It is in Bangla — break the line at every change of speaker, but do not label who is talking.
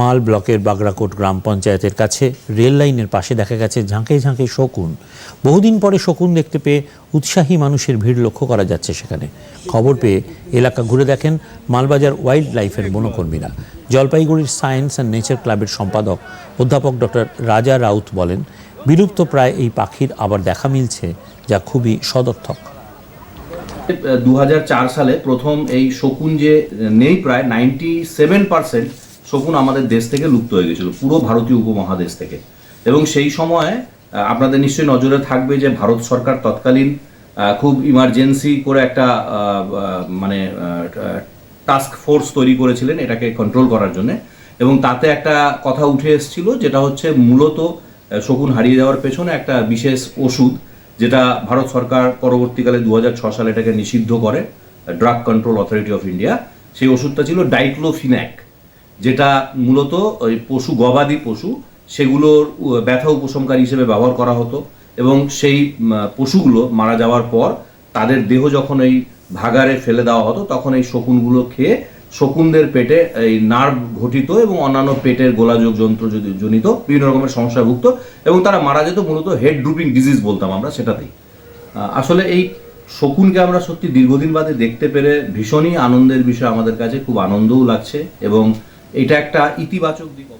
মাল ব্লকের বাগরাকোট গ্রাম পঞ্চায়েতের কাছে রেল লাইনের পাশে দেখা গেছে ঝাঁকে ঝাঁকে শকুন। বহুদিন পরে শকুন দেখতে পেয়ে উৎসাহী মানুষের ভিড় লক্ষ্য করা যাচ্ছে সেখানে। খবর পেয়ে এলাকা ঘুরে দেখেন মালবাজার ওয়াইল্ড লাইফের বনকর্মীরা। জলপাইগুড়ির সায়েন্স অ্যান্ড নেচার ক্লাবের সম্পাদক অধ্যাপক ডক্টর রাজা রাউত বলেন, বিলুপ্ত প্রায় এই পাখির আবার দেখা মিলছে যা খুবই সদর্থক।
দু হাজার চার সালে প্রথম এই শকুন যে, নেই প্রায় নাইনটি সেভেন পার্সেন্ট শকুন আমাদের দেশ থেকে লুপ্ত হয়ে গেছিল, পুরো ভারতীয় উপমহাদেশ থেকে। এবং সেই সময় আপনাদের নিশ্চয়ই নজরে থাকবে যে ভারত সরকার তৎকালীন খুব ইমার্জেন্সি করে একটা মানে টাস্ক ফোর্স তৈরি করেছিলেন এটাকে কন্ট্রোল করার জন্য। এবং তাতে একটা কথা উঠে এসেছিল, যেটা হচ্ছে মূলত শকুন হারিয়ে যাওয়ার পেছনে একটা বিশেষ ওষুধ, যেটা ভারত সরকার পরবর্তীকালে দু সালে এটাকে নিষিদ্ধ করে drug control authority of India সেই ওষুধটা ছিল ডাইক্লোফিন্যাক যেটা মূলত ওই পশু, গবাদি পশু, সেগুলোর ব্যথা উপশমকারী হিসেবে ব্যবহার করা হতো এবং সেই পশুগুলো মারা যাওয়ার পর তাদের দেহ যখন এই ভাগারে ফেলে দেওয়া হতো, তখন এই শকুনগুলো খেয়ে শকুনদের পেটে এই নার্ভ ঘটিত এবং অন্যান্য পেটের গোলাযোগ যন্ত্র জনিত বিভিন্ন রকমের সমস্যা ভুগত এবং তারা মারা যেত মূলত হেড ড্রুপিং ডিজিজ বলতাম আমরা সেটাতেই। আসলে এই শকুনকে আমরা সত্যি দীর্ঘদিন বাদে দেখতে পেরে ভীষণই আনন্দের বিষয় আমাদের কাছে, খুব আনন্দও লাগছে এবং এটা একটা ইতিবাচক দিক